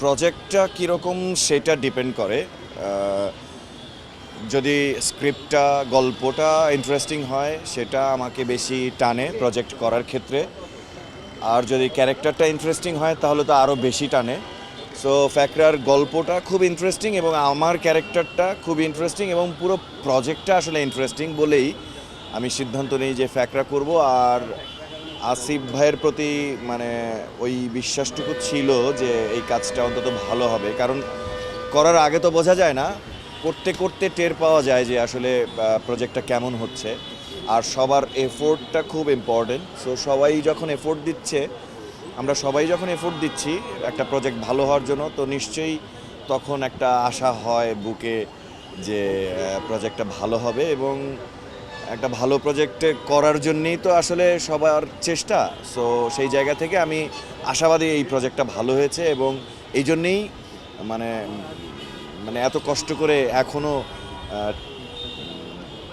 প্রজেক্টটা কীরকম সেটা ডিপেন্ড করে। যদি স্ক্রিপ্টটা গল্পটা ইন্টারেস্টিং হয়, সেটা আমাকে বেশি টানে প্রজেক্ট করার ক্ষেত্রে। আর যদি ক্যারেক্টারটা ইন্টারেস্টিং হয়, তাহলে তো আরও বেশি টানে। সো ফ্যাকরার গল্পটা খুব ইন্টারেস্টিং এবং আমার ক্যারেক্টারটা খুব ইন্টারেস্টিং এবং পুরো প্রজেক্টটা আসলে ইন্টারেস্টিং বলেই আমি সিদ্ধান্ত নিই যে ফ্যাকরা করব। আর আসিফ ভাইয়ের প্রতি মানে ওই বিশ্বাসটুকু ছিল যে এই কাজটা অন্তত ভালো হবে। কারণ করার আগে তো বোঝা যায় না, করতে করতে টের পাওয়া যায় যে আসলে প্রজেক্টটা কেমন হচ্ছে। আর সবার এফোর্টটা খুব ইম্পর্টেন্ট সো সবাই যখন এফোর্ট দিচ্ছে, আমরা সবাই যখন এফোর্ট দিচ্ছি, একটা প্রজেক্ট ভালো হওয়ার জন্য, তো নিশ্চয়ই তখন একটা আশা হয় বুকে যে প্রজেক্টটা ভালো হবে এবং একটা ভালো প্রজেক্টে করার জন্যই তো আসলে সবার চেষ্টা। সো সেই জায়গা থেকে আমি আশাবাদী এই প্রজেক্টটা ভালো হয়েছে এবং এই জন্যেই মানে মানে এত কষ্ট করে এখনও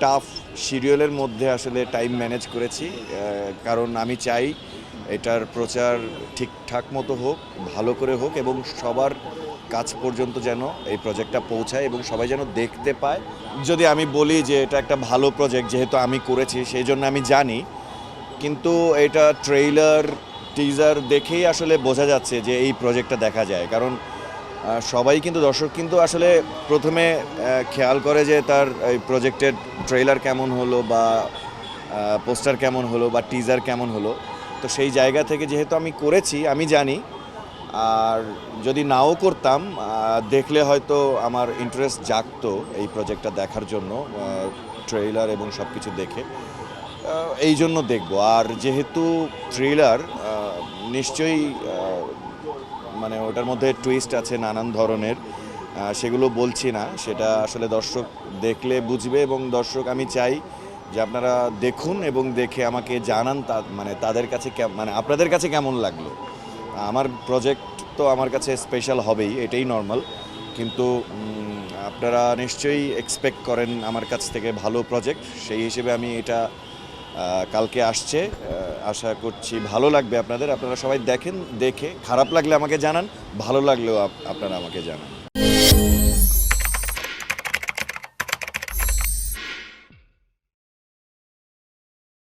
টাফ সিরিয়ালের মধ্যে আসলে টাইম ম্যানেজ করেছি। কারণ আমি চাই এটার প্রচার ঠিকঠাক মতো হোক, ভালো করে হোক এবং সবার কাছ পর্যন্ত যেন এই প্রজেক্টটা পৌঁছায় এবং সবাই যেন দেখতে পায়। যদি আমি বলি যে এটা একটা ভালো প্রজেক্ট যেহেতু আমি করেছি, সেই জন্য আমি জানি। কিন্তু এটা ট্রেইলার টিজার দেখেই আসলে বোঝা যাচ্ছে যে এই প্রজেক্টটা দেখা যায়। কারণ সবাই কিন্তু, দর্শক কিন্তু আসলে প্রথমে খেয়াল করে যে তার এই প্রজেক্টের ট্রেইলার কেমন হলো বা পোস্টার কেমন হলো বা টিজার কেমন হলো। তো সেই জায়গা থেকে যেহেতু আমি করেছি, আমি জানি আর যদি নাও করতাম দেখলে হয়তো আমার ইন্টারেস্ট জাগতো এই প্রজেক্টটা দেখার জন্য ট্রেইলার এবং সব কিছু দেখে এই জন্য দেখব। আর যেহেতু থ্রিলার নিশ্চয়ই মানে ওটার মধ্যে টুইস্ট আছে নানান ধরনের সেগুলো বলছি না। সেটা আসলে দর্শক দেখলে বুঝবে এবং দর্শক আমি চাই যে আপনারা দেখুন এবং দেখে আমাকে জানান মানে তাদের কাছে মানে আপনাদের কাছে কেমন লাগল। আমার প্রজেক্ট তো আমার কাছে স্পেশাল হবেই, এটাই নর্মাল কিন্তু আপনারা নিশ্চয়ই এক্সপেক্ট করেন আমার কাছ থেকে ভালো প্রজেক্ট সেই হিসেবে আমি এটা কালকে আসছে। আশা করছি ভালো লাগবে আপনাদের। আপনারা সবাই দেখেন, দেখে। খারাপ লাগলে আমাকে জানান, ভালো লাগলেও আপনারা আমাকে জানান।